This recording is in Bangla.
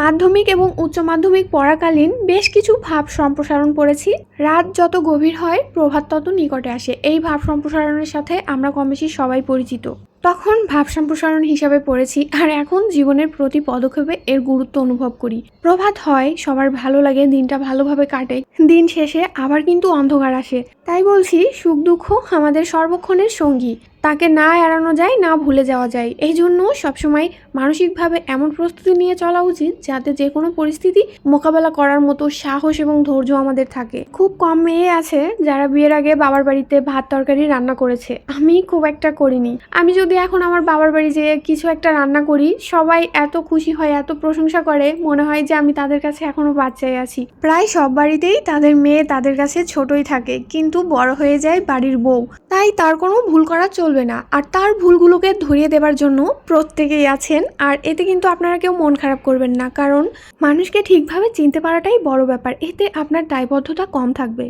মাধ্যমিক এবং উচ্চ মাধ্যমিক পড়াকালীন বেশ কিছু ভাব সম্প্রসারণ পড়েছি। রাত যত গভীর হয়, প্রভাত তত নিকটে আসে। এই ভাব সম্প্রসারণের সাথে আমরা কম বেশি সবাই পরিচিত। তখন ভাব সম্প্রসারণ হিসাবে পড়েছি আর এখন জীবনের প্রতি পদক্ষেপে এর গুরুত্ব অনুভব করি। প্রভাত হয়, সবার ভালো লাগে, দিনটা ভালোভাবে কাটে। দিন শেষে আবার কিন্তু অন্ধকার আসে। তাই বলছি, সুখ দুঃখ আমাদের সর্বক্ষণের সঙ্গী। তাকে না এড়ানো যায়, না ভুলে যাওয়া যায়। এই জন্য সবসময় মানসিকভাবে এমন প্রস্তুতি নিয়ে চলা উচিত যাতে যে কোনো পরিস্থিতি মোকাবেলা করার মতো সাহস এবং ধৈর্য আমাদের থাকে। খুব কম মেয়ে আছে যারা বিয়ের আগে বাবার বাড়িতে ভাত তরকারি রান্না করেছে। আমি খুব একটা করিনি। আমি যদি এখন আমার বাবার বাড়ি যেয়ে কিছু একটা রান্না করি, সবাই এত খুশি হয়, এত প্রশংসা করে, মনে হয় যে আমি তাদের কাছে এখনও বাচ্চাই আছি। প্রায় সব বাড়িতেই তাদের মেয়ে তাদের কাছে ছোটই থাকে, কিন্তু বড় হয়ে যায় বাড়ির বউ। তাই তার কোনো ভুল করা চলবে না। আর তার ভুলগুলোকে ধরিয়ে দেবার জন্য প্রত্যেকেই আছেন, আর এতে কিন্তু আপনারা কেউ মন খারাপ করবেন না, কারণ মানুষকে ঠিকভাবে চিনতে পারাটাই বড় ব্যাপার। এতে আপনার দায়বদ্ধতা কম থাকবে।